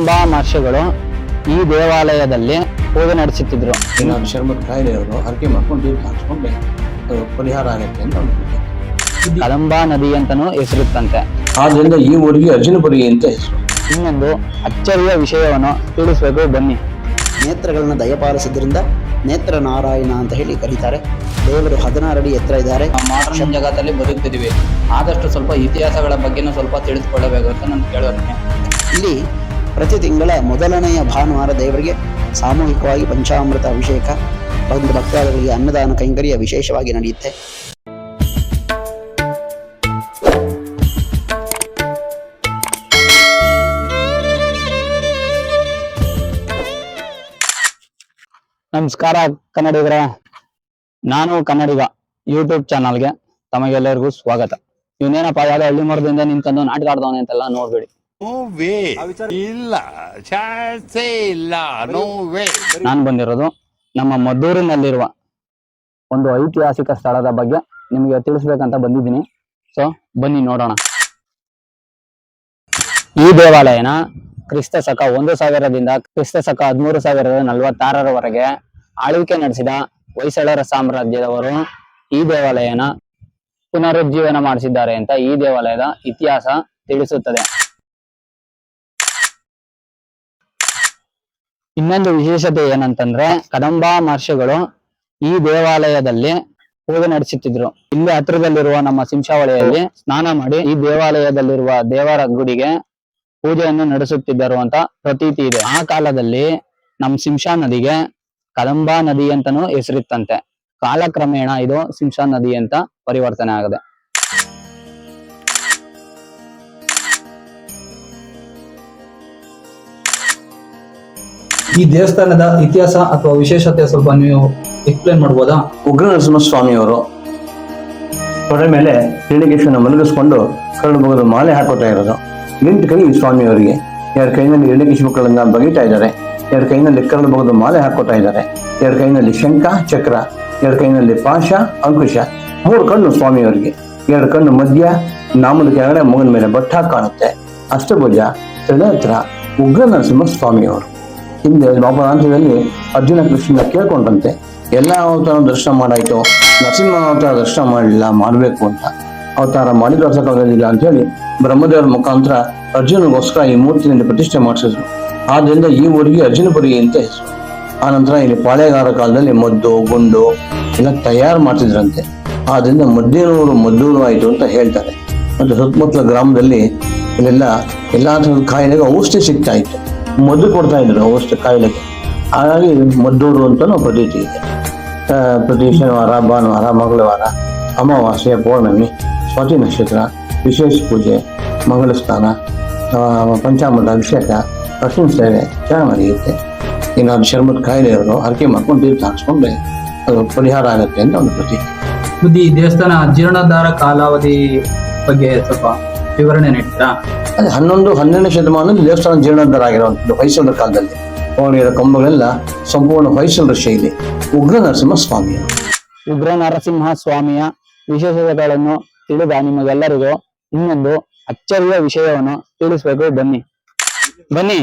ಕದಂಬ ಮಹರ್ಷಿಗಳು ಈ ದೇವಾಲಯದಲ್ಲಿ ಪೂಜೆ ನಡೆಸುತ್ತಿದ್ರು. ಶರ್ಮದ ಕಾಯಿಲೆಯವರು ಹರಕೆ ಮಾಡ್ಕೊಂಡು ನೀರು ಹಾಕ್ಸ್ಕೊಂಡ್ರೆ ಅದು ಪರಿಹಾರ ಆಗುತ್ತೆ ಅಂತ ಕದಂಬಾ ಕದಂಬ ನದಿ ಅಂತನೂ ಹೆಸರುತ್ತಂತೆ. ಆದ್ರಿಂದ ಈ ಊರಿಗೆ ಅರ್ಜುನಪುರಿ ಅಂತ ಹೆಸರು. ಇನ್ನೊಂದು ಅಚ್ಚರಿಯ ವಿಷಯವನ್ನು ತಿಳಿಸ್ಬೇಕು ಬನ್ನಿ. ನೇತ್ರಗಳನ್ನು ದಯಪಾಲಿಸಿದ್ರಿಂದ ನೇತ್ರ ನಾರಾಯಣ ಅಂತ ಹೇಳಿ ಕರೀತಾರೆ. ದೇವರು ಹದಿನಾರು ಅಡಿ ಎತ್ತರ ಇದ್ದಾರೆ. ಮಾಡರ್ನ್ ಜಗತ್ತಲ್ಲಿ ಬದುಕ್ತಿದ್ದೀವಿ ಆದಷ್ಟು ಸ್ವಲ್ಪ ಇತಿಹಾಸಗಳ ಬಗ್ಗೆನೂ ಸ್ವಲ್ಪ ತಿಳಿದುಕೊಳ್ಳಬೇಕು ಅಂತ ನಾನು ಕೇಳೋದಕ್ಕೆ. ಇಲ್ಲಿ ಪ್ರತಿ ತಿಂಗಳ ಮೊದಲನೆಯ ಭಾನುವಾರ ದೇವರಿಗೆ ಸಾಮೂಹಿಕವಾಗಿ ಪಂಚಾಮೃತ ಅಭಿಷೇಕ. ಬಂದು ಭಕ್ತಾದಿಗಳಿಗೆ ಅನ್ನದಾನ ಕೈಂಕರ್ಯ ವಿಶೇಷವಾಗಿ ನಡೆಯುತ್ತೆ. ನಮಸ್ಕಾರ ಕನ್ನಡಿಗರ ನಾನು ಕನ್ನಡಿಗ ಯೂಟ್ಯೂಬ್ ಚಾನಲ್ಗೆ ತಮಗೆಲ್ಲರಿಗೂ ಸ್ವಾಗತ. ಇವನೇನಪ್ಪ, ಯಾವ್ದೋ ಹಳ್ಳಿ ಮರದಿಂದ ನಿಂತ್ಕೊಂಡು ನಾಟಕ ಆಡ್ದವನೆ ಅಂತೆಲ್ಲ ನೋಡ್ಬೇಡಿ. ನೋ ವೇ ಇಲ್ಲ ಚಾನ್ಸೇ ಇಲ್ಲ ನೋ ವೇ ನಾನು ಬಂದಿರೋದು ನಮ್ಮ ಮದ್ದೂರಿನಲ್ಲಿರುವ ಒಂದು ಐತಿಹಾಸಿಕ ಸ್ಥಳದ ಬಗ್ಗೆ ನಿಮಗೆ ತಿಳಿಸ್ಬೇಕಂತ ಬಂದಿದ್ದೀನಿ. ಸೊ ಬನ್ನಿ ನೋಡೋಣ. ಈ ದೇವಾಲಯನ ಕ್ರಿಸ್ತ ಶಕ ಒಂದು ಸಾವಿರದಿಂದ ಕ್ರಿಸ್ತ ಶಕ ಹದಿಮೂರು ಸಾವಿರದ ನಲವತ್ತಾರರವರೆಗೆ ಆಳ್ವಿಕೆ ನಡೆಸಿದ ಹೊಯ್ಸಳರ ಸಾಮ್ರಾಜ್ಯದವರು ಈ ದೇವಾಲಯನ ಪುನರುಜ್ಜೀವನ ಮಾಡಿಸಿದ್ದಾರೆ ಅಂತ ಈ ದೇವಾಲಯದ ಇತಿಹಾಸ ತಿಳಿಸುತ್ತದೆ. ಇನ್ನೊಂದು ವಿಶೇಷತೆ ಏನಂತಂದ್ರೆ, ಕದಂಬ ಮಹರ್ಷಿಗಳು ಈ ದೇವಾಲಯದಲ್ಲಿ ಪೂಜೆ ನಡೆಸುತ್ತಿದ್ರು. ಇಲ್ಲಿ ಹತ್ರದಲ್ಲಿರುವ ನಮ್ಮ ಸಿಂಶಾವಳಿಯಲ್ಲಿ ಸ್ನಾನ ಮಾಡಿ ಈ ದೇವಾಲಯದಲ್ಲಿರುವ ದೇವರ ಗುಡಿಗೆ ಪೂಜೆಯನ್ನು ನಡೆಸುತ್ತಿದ್ದರು ಅಂತ ಪ್ರತೀತಿ ಇದೆ. ಆ ಕಾಲದಲ್ಲಿ ನಮ್ ಸಿಂಶಾ ನದಿಗೆ ಕದಂಬಾ ನದಿ ಅಂತಾನೂ ಹೆಸರಿತ್ತಂತೆ. ಕಾಲಕ್ರಮೇಣ ಇದು ಸಿಂಶಾ ನದಿ ಅಂತ ಪರಿವರ್ತನೆ ಆಗಿದೆ. ಈ ದೇವಸ್ಥಾನದ ಇತಿಹಾಸ ಅಥವಾ ವಿಶೇಷತೆ ಸ್ವಲ್ಪ ನೀವು ಎಕ್ಸ್ಪ್ಲೇನ್ ಮಾಡ್ಬೋದಾ? ಉಗ್ರ ನರಸಿಂಹಸ್ವಾಮಿಯವರು ತೊಡೆ ಮೇಲೆ ಹಿರಣ್ಯಕೇಶನ ಮಲಗಿಸ್ಕೊಂಡು ಕರಡು ಮಾಲೆ ಹಾಕೋತಾ ಇರೋದು. ನಿಂತು ಕೈ ಸ್ವಾಮಿಯವರಿಗೆ. ಎರಡು ಕೈನಲ್ಲಿ ಹಿರಣ್ಯಕೇಶ ಮಕ್ಕಳನ್ನ ಬಗೀತಾ ಇದ್ದಾರೆ. ಎರಡು ಕೈನಲ್ಲಿ ಕರಡು ಬಗದ ಮಾಲೆ ಹಾಕೋತಾ ಇದ್ದಾರೆ. ಎರಡು ಕೈನಲ್ಲಿ ಶಂಖ, ಚಕ್ರ, ಎರಡು ಕೈನಲ್ಲಿ ಪಾಶ, ಅಂಕುಶ. ಮೂರು ಕಣ್ಣು ಸ್ವಾಮಿಯವರಿಗೆ. ಎರಡು ಕಣ್ಣು ಮಧ್ಯ ನಾಮದ ಕೆಳಗಡೆ ಮಗನ ಮೇಲೆ ಬಟ್ಟ ಕಾಣುತ್ತೆ. ಅಷ್ಟಭುಜ, ತ್ರಿನೇತ್ರ ಉಗ್ರ ನರಸಿಂಹ ಸ್ವಾಮಿಯವರು ಹಿಂದೆ ಲೋಪರಾಂತ್ಯದಲ್ಲಿ ಅರ್ಜುನ ಕೃಷ್ಣ ಕೇಳ್ಕೊಂಡಂತೆ, ಎಲ್ಲ ಅವತಾರ ದರ್ಶನ ಮಾಡಾಯ್ತು, ನರಸಿಂಹ ಅವತಾರ ದರ್ಶನ ಮಾಡಲಿಲ್ಲ, ಮಾಡಬೇಕು ಅಂತ. ಅವತಾರ ಮಾಡಿದ ಅರ್ಥಕ್ಕಾಗೋದಿಲ್ಲ ಅಂತ ಹೇಳಿ ಬ್ರಹ್ಮದೇವರ ಮುಖಾಂತರ ಅರ್ಜುನಗೋಸ್ಕರ ಈ ಮೂರ್ತಿಯನ್ನು ಪ್ರತಿಷ್ಠೆ ಮಾಡಿಸಿದ್ರು. ಆದ್ದರಿಂದ ಈ ಊರಿಗೆ ಅರ್ಜುನಪುರಿ ಅಂತ ಹೆಸರು. ಆನಂತರ ಇಲ್ಲಿ ಪಾಳೆಗಾರ ಕಾಲದಲ್ಲಿ ಮದ್ದು, ಗುಂಡು ಎಲ್ಲ ತಯಾರು ಮಾಡ್ತಿದ್ರಂತೆ. ಆದ್ರಿಂದ ಮದ್ದೇನೂರು ಮದ್ದೂರು ಆಯಿತು ಅಂತ ಹೇಳ್ತಾರೆ. ಮತ್ತು ಸುತ್ತಮುತ್ತಲ ಗ್ರಾಮದಲ್ಲಿ ಇಲ್ಲೆಲ್ಲ ಎಲ್ಲ ಥರದ ಕಾಯಿಲೆಗೂ ಔಷಧಿ ಸಿಗ್ತಾ ಇತ್ತು. ಮದ್ದು ಕೊಡ್ತಾ ಇದ್ರು ಅವಷ್ಟು ಕಾಯಿಲೆಗೆ. ಹಾಗಾಗಿ ಮದ್ದೂರು ಅಂತಲೂ ಪ್ರತೀತಿ ಇದೆ. ಪ್ರತಿ ಶನಿವಾರ, ಭಾನುವಾರ, ಮಂಗಳವಾರ, ಅಮಾವಾಸ್ಯೆ, ಪೌರ್ಣಮಿ, ಸ್ವಾತಿ ನಕ್ಷತ್ರ, ವಿಶೇಷ ಪೂಜೆ, ಮಂಗಳ ಸ್ನಾನ ಪಂಚಾಮೃತ, ಅಭಿಷೇಕ ಅರ್ಶಿನ ಸೇವೆ ಚೆನ್ನಾಗಿ ನಡೆಯುತ್ತೆ ಶರ್ಮದ ಕಾಯಿಲೆ ಕಾಯಿಲೆಯವರು ಹರಕೆ ಮಾಡ್ಕೊಂಡು ತೀರ್ಥ ಹಾಕ್ಸ್ಕೊಂಡ್ರೆ ಅದು ಪರಿಹಾರ ಆಗುತ್ತೆ ಅಂತ ಒಂದು ಪ್ರತೀತಿ. ಈ ದೇವಸ್ಥಾನ ಜೀರ್ಣೋದ್ಧಾರ ಕಾಲಾವಧಿ ಬಗ್ಗೆ ಸ್ವಲ್ಪ ವಿವರಣೆ ನೀಡ್ತೀರಾ? ಅದೇ ಹನ್ನೊಂದು ಹನ್ನೆರಡನೇ ಶತಮಾನದಲ್ಲಿ ದೇವಸ್ಥಾನ ಜೀರ್ಣೋದ್ಧಾರ ಆಗಿರುವಂಥದ್ದು ಹೊಯ್ಸಳರ ಕಾಲದಲ್ಲಿ ಪೌಣಿಯರ ಕಂಬಗಳೆಲ್ಲ ಸಂಪೂರ್ಣ ಹೊಯ್ಸಳರ ಶೈಲಿ ಉಗ್ರ ನರಸಿಂಹ ಸ್ವಾಮಿಯ ಉಗ್ರ ನರಸಿಂಹ ಸ್ವಾಮಿಯ ವಿಶೇಷತೆಗಳನ್ನು ತಿಳಿದ ನಿಮಗೆಲ್ಲರಿಗೂ ಇನ್ನೊಂದು ಅಚ್ಚರಿಯ ವಿಷಯವನ್ನು ತಿಳಿಸಬೇಕು. ಬನ್ನಿ. ಬನ್ನಿ.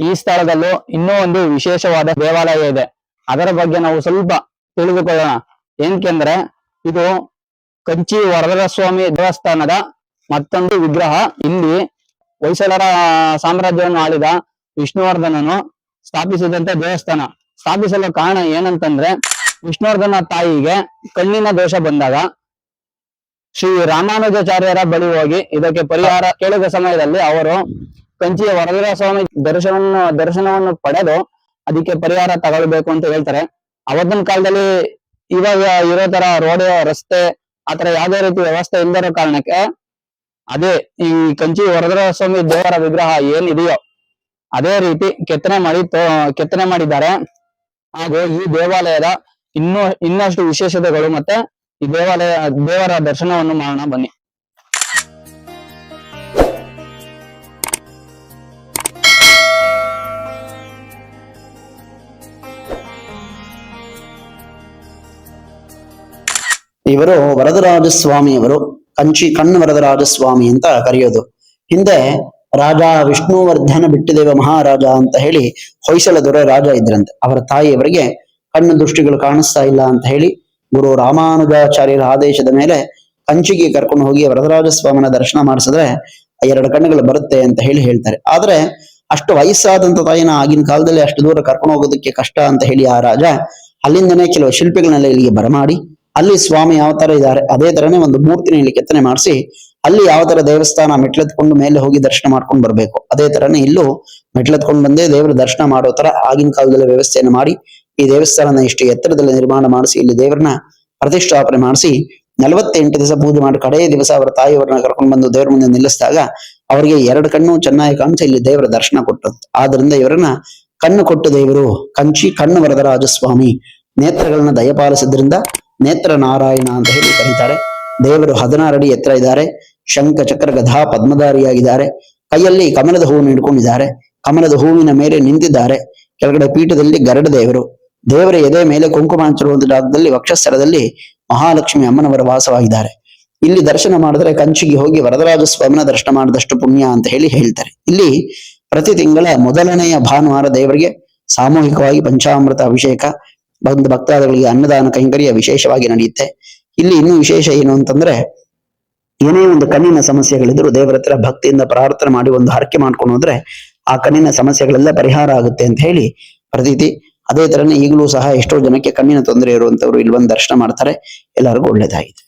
ಈ ಸ್ಥಳದಲ್ಲೂ ಇನ್ನೂ ಒಂದು ವಿಶೇಷವಾದ ದೇವಾಲಯ ಇದೆ. ಅದರ ಬಗ್ಗೆ ನಾವು ಸ್ವಲ್ಪ ತಿಳಿದುಕೊಳ್ಳೋಣ. ಏನ್ಕೆಂದ್ರೆ ಇದು ಕಂಚಿ ವರದರ ಸ್ವಾಮಿ ದೇವಸ್ಥಾನದ ಮತ್ತೊಂದು ವಿಗ್ರಹ ಇಲ್ಲಿ ಹೊಯ್ಸಳರ ಸಾಮ್ರಾಜ್ಯವನ್ನು ಆಳಿದ ವಿಷ್ಣುವರ್ಧನನು ಸ್ಥಾಪಿಸಿದಂತ ದೇವಸ್ಥಾನ. ಸ್ಥಾಪಿಸಲು ಕಾರಣ ಏನಂತಂದ್ರೆ, ವಿಷ್ಣುವರ್ಧನ ತಾಯಿಗೆ ಕಣ್ಣಿನ ದೋಷ ಬಂದಾಗ ಶ್ರೀ ರಾಮಾನುಜಾಚಾರ್ಯರ ಬಳಿ ಹೋಗಿ ಇದಕ್ಕೆ ಪರಿಹಾರ ಕೇಳಿದ ಸಮಯದಲ್ಲಿ ಅವರು ಕಂಚಿಯ ವರದರ ಸ್ವಾಮಿ ದರ್ಶನವನ್ನು ದರ್ಶನವನ್ನು ಪಡೆದು ಅದಕ್ಕೆ ಪರಿಹಾರ ತಗೊಳ್ಬೇಕು ಅಂತ ಹೇಳ್ತಾರೆ. ಅವತ್ತಿನ ಕಾಲದಲ್ಲಿ ಇವಾಗ ಇರೋ ತರ ರೋಡ್ ರಸ್ತೆ ಆತರ ಯಾವ್ದೇ ರೀತಿ ವ್ಯವಸ್ಥೆ ಇಲ್ದಿರೋ ಕಾರಣಕ್ಕೆ ಅದೇ ಈ ಕಂಚಿ ವರದರಾಜ ಸ್ವಾಮಿ ದೇವರ ವಿಗ್ರಹ ಏನಿದೆಯೋ ಅದೇ ರೀತಿ ಕೆತ್ತನೆ ಮಾಡಿ ಕೆತ್ತನೆ ಮಾಡಿದ್ದಾರೆ. ಹಾಗೂ ಈ ದೇವಾಲಯದ ಇನ್ನೂ, ಇನ್ನಷ್ಟು ವಿಶೇಷತೆಗಳು ಮತ್ತೆ ಈ ದೇವಾಲಯ, ದೇವರ ದರ್ಶನವನ್ನು ಮಾಡೋಣ, ಬನ್ನಿ. ಇವರು ವರದರಾಜ ಸ್ವಾಮಿಯವರು ಕಂಚಿ ಕಣ್ಣು ವರದರಾಜ ಸ್ವಾಮಿ ಅಂತ ಕರೆಯೋದು. ಹಿಂದೆ ರಾಜ ವಿಷ್ಣುವರ್ಧನ ಬಿಟ್ಟದೇವ ಮಹಾರಾಜ ಅಂತ ಹೇಳಿ ಹೊಯ್ಸಳ ದೊರೆ ರಾಜ ಇದ್ರಂತೆ. ಅವರ ತಾಯಿಯವರಿಗೆ ಕಣ್ಣು ದೃಷ್ಟಿಗಳು ಕಾಣಿಸ್ತಾ ಇಲ್ಲ ಅಂತ ಹೇಳಿ ಗುರು ರಾಮಾನುಜಾಚಾರ್ಯರ ಆದೇಶದ ಮೇಲೆ ಕಂಚಿಗೆ ಕರ್ಕೊಂಡು ಹೋಗಿ ವರದರಾಜ ಸ್ವಾಮಿನ ದರ್ಶನ ಮಾಡಿಸಿದ್ರೆ ಎರಡು ಕಣ್ಣುಗಳು ಬರುತ್ತೆ ಅಂತ ಹೇಳಿ ಹೇಳ್ತಾರೆ. ಆದ್ರೆ ಅಷ್ಟು ವಯಸ್ಸಾದಂತ ತಾಯಿನ ಆಗಿನ ಕಾಲದಲ್ಲಿ ಅಷ್ಟು ದೂರ ಕರ್ಕೊಂಡು ಹೋಗೋದಕ್ಕೆ ಕಷ್ಟ ಅಂತ ಹೇಳಿ ಆ ರಾಜ ಅಲ್ಲಿಂದನೇ ಕೆಲವು ಶಿಲ್ಪಿಗಳನ್ನೆಲ್ಲ ಇಲ್ಲಿಗೆ ಬರಮಾಡಿ ಅಲ್ಲಿ ಸ್ವಾಮಿ ಯಾವ ತರ ಇದ್ದಾರೆ, ಅದೇ ತರನೇ ಒಂದು ಮೂರ್ತಿನ ಇಲ್ಲಿ ಕೆತ್ತನೆ ಮಾಡಿಸಿ, ಅಲ್ಲಿ ಯಾವ ತರ ದೇವಸ್ಥಾನ ಮೆಟ್ಲೆತ್ಕೊಂಡು ಮೇಲೆ ಹೋಗಿ ದರ್ಶನ ಮಾಡ್ಕೊಂಡು ಬರ್ಬೇಕು. ಅದೇ ತರನೇ ಇಲ್ಲೂ ಮೆಟ್ಲೆತ್ಕೊಂಡು ಬಂದೇ ದೇವರ ದರ್ಶನ ಮಾಡೋ ತರ ಆಗಿನ ಕಾಲದಲ್ಲಿ ವ್ಯವಸ್ಥೆಯನ್ನು ಮಾಡಿ, ಈ ದೇವಸ್ಥಾನನ ಇಷ್ಟು ಎತ್ತರದಲ್ಲಿ ನಿರ್ಮಾಣ ಮಾಡಿಸಿ, ಇಲ್ಲಿ ದೇವರನ್ನ ಪ್ರತಿಷ್ಠಾಪನೆ ಮಾಡಿಸಿ, ನಲವತ್ತೆಂಟು ದಿವಸ ಪೂಜೆ ಮಾಡಿ, ಕಡೆಯ ದಿವಸ ಅವರ ತಾಯಿಯವರನ್ನ ಕರ್ಕೊಂಡು ಬಂದು ದೇವರ ಮುಂದೆ ನಿಲ್ಲಿಸಿದಾಗ ಅವರಿಗೆ ಎರಡು ಕಣ್ಣು ಚೆನ್ನಾಗಿ ಕಾಣಿಸಿ, ಇಲ್ಲಿ ದೇವರ ದರ್ಶನ ಕೊಟ್ಟದ್ದು ಆದ್ರಿಂದ ಇವರನ್ನ ಕಣ್ಣು ಕೊಟ್ಟು ದೇವರು, ಕಂಚಿ ಕಣ್ಣು ವರದ ಸ್ವಾಮಿ ನೇತ್ರಗಳನ್ನ ದಯಪಾಲಿಸಿದ್ರಿಂದ ನೇತ್ರ ನಾರಾಯಣ ಅಂತ ಹೇಳಿ ಕರೀತಾರೆ. ದೇವರು ಹದಿನಾರು ಅಡಿ ಎತ್ತರ ಇದ್ದಾರೆ. ಶಂಖ ಚಕ್ರ ಗಧಾ ಪದ್ಮಧಾರಿಯಾಗಿದ್ದಾರೆ. ಕೈಯಲ್ಲಿ ಕಮಲದ ಹೂವನ್ನು ಇಟ್ಕೊಂಡಿದ್ದಾರೆ ಕಮಲದ ಹೂವಿನ ಮೇಲೆ ನಿಂತಿದ್ದಾರೆ. ಕೆಳಗಡೆ ಪೀಠದಲ್ಲಿ ಗರಡ ದೇವರು. ದೇವರ ಎದೆ ಮೇಲೆ ಕುಂಕುಮ ಹಂಚಿರುವಂತ ಜಾಗದಲ್ಲಿ, ವಕ್ಷಸ್ಥಳದಲ್ಲಿ ಮಹಾಲಕ್ಷ್ಮಿ ಅಮ್ಮನವರ ವಾಸವಾಗಿದ್ದಾರೆ. ಇಲ್ಲಿ ದರ್ಶನ ಮಾಡಿದ್ರೆ ಕಂಚಿಗೆ ಹೋಗಿ ವರದರಾಜ ಸ್ವಾಮಿನ ದರ್ಶನ ಮಾಡಿದಷ್ಟು ಪುಣ್ಯ ಅಂತ ಹೇಳಿ ಹೇಳ್ತಾರೆ. ಇಲ್ಲಿ ಪ್ರತಿ ತಿಂಗಳ ಮೊದಲನೆಯ ಭಾನುವಾರ ದೇವರಿಗೆ ಸಾಮೂಹಿಕವಾಗಿ ಪಂಚಾಮೃತ ಅಭಿಷೇಕ ಬಂದು ಭಕ್ತಾದಿಗಳಿಗೆ ಅನ್ನದಾನ ಕೈಂಕರ್ಯ ವಿಶೇಷವಾಗಿ ನಡೆಯುತ್ತೆ. ಇಲ್ಲಿ ಇನ್ನೂ ವಿಶೇಷ ಏನು ಅಂತಂದ್ರೆ, ಏನೇ ಒಂದು ಕಣ್ಣಿನ ಸಮಸ್ಯೆಗಳಿದ್ರು ದೇವರ ಹತ್ರ ಭಕ್ತಿಯಿಂದ ಪ್ರಾರ್ಥನೆ ಮಾಡಿ ಒಂದು ಹರಕೆ ಮಾಡ್ಕೊಂಡು ಹೋದ್ರೆ ಆ ಕಣ್ಣಿನ ಸಮಸ್ಯೆಗಳೆಲ್ಲ ಪರಿಹಾರ ಆಗುತ್ತೆ ಅಂತ ಹೇಳಿ ಪ್ರತೀತಿ ಅದೇ ತರನೇ ಈಗಲೂ ಸಹ ಎಷ್ಟೋ ಜನಕ್ಕೆ ಕಣ್ಣಿನ ತೊಂದರೆ ಇರುವಂತವ್ರು ಇಲ್ಲಿ ಬಂದು ದರ್ಶನ ಮಾಡ್ತಾರೆ. ಎಲ್ಲರಿಗೂ ಒಳ್ಳೇದಾಗಿದೆ.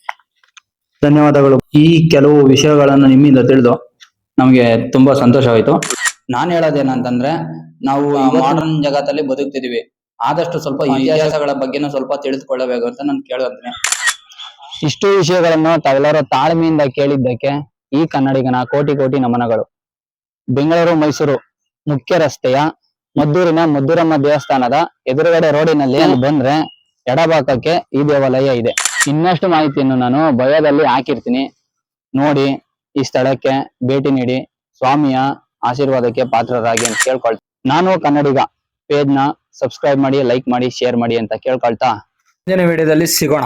ಧನ್ಯವಾದಗಳು. ಈ ಕೆಲವು ವಿಷಯಗಳನ್ನು ನಿಮ್ಮಿಂದ ತಿಳಿದು ನಮಗೆ ತುಂಬಾ ಸಂತೋಷವಾಯಿತು. ನಾನು ಹೇಳೋದೇನಂತಂದ್ರೆ, ನಾವು ಮಾಡರ್ನ್ ಜಗತ್ತಲ್ಲಿ ಬದುಕ್ತಿದೀವಿ ಆದಷ್ಟು ಸ್ವಲ್ಪ ಇತಿಹಾಸಗಳ ಬಗ್ಗೆನೂ ಸ್ವಲ್ಪ ತಿಳಿದುಕೊಳ್ಳಬೇಕು ಅಂತ ನಾನು ಕೇಳೋದ್ರೆ ಇಷ್ಟು ವಿಷಯಗಳನ್ನು ತಾವೆಲ್ಲರೂ ತಾಳ್ಮೆಯಿಂದ ಕೇಳಿದ್ದಕ್ಕೆ ಈ ಕನ್ನಡಿಗನ ಕೋಟಿ ಕೋಟಿ ನಮನಗಳು. ಬೆಂಗಳೂರು ಮೈಸೂರು ಮುಖ್ಯ ರಸ್ತೆಯ ಮದ್ದೂರಿನ ಮದ್ದೂರಮ್ಮ ದೇವಸ್ಥಾನದ ಎದುರುಗಡೆ ರೋಡಿನಲ್ಲಿ ಬಂದ್ರೆ ಎಡಭಾಗಕ್ಕೆ ಈ ದೇವಾಲಯ ಇದೆ. ಇನ್ನಷ್ಟು ಮಾಹಿತಿಯನ್ನು ನಾನು ಭಯದಲ್ಲಿ ಹಾಕಿರ್ತೀನಿ. ನೋಡಿ ಈ ಸ್ಥಳಕ್ಕೆ ಭೇಟಿ ನೀಡಿ ಸ್ವಾಮಿಯ ಆಶೀರ್ವಾದಕ್ಕೆ ಪಾತ್ರರಾಗಿ ಅಂತ ಕೇಳ್ಕೊಳ್ತೀನಿ. ನಾನು ಕನ್ನಡಿಗ ಪೇಜ್ನ ಸಬ್ಸ್ಕ್ರೈಬ್ ಮಾಡಿ ಲೈಕ್ ಮಾಡಿ ಶೇರ್ ಮಾಡಿ ಅಂತ ಕೇಳ್ಕೊಳ್ತಾ ಮುಂದಿನ ವಿಡಿಯೋದಲ್ಲಿ ಸಿಗೋಣ.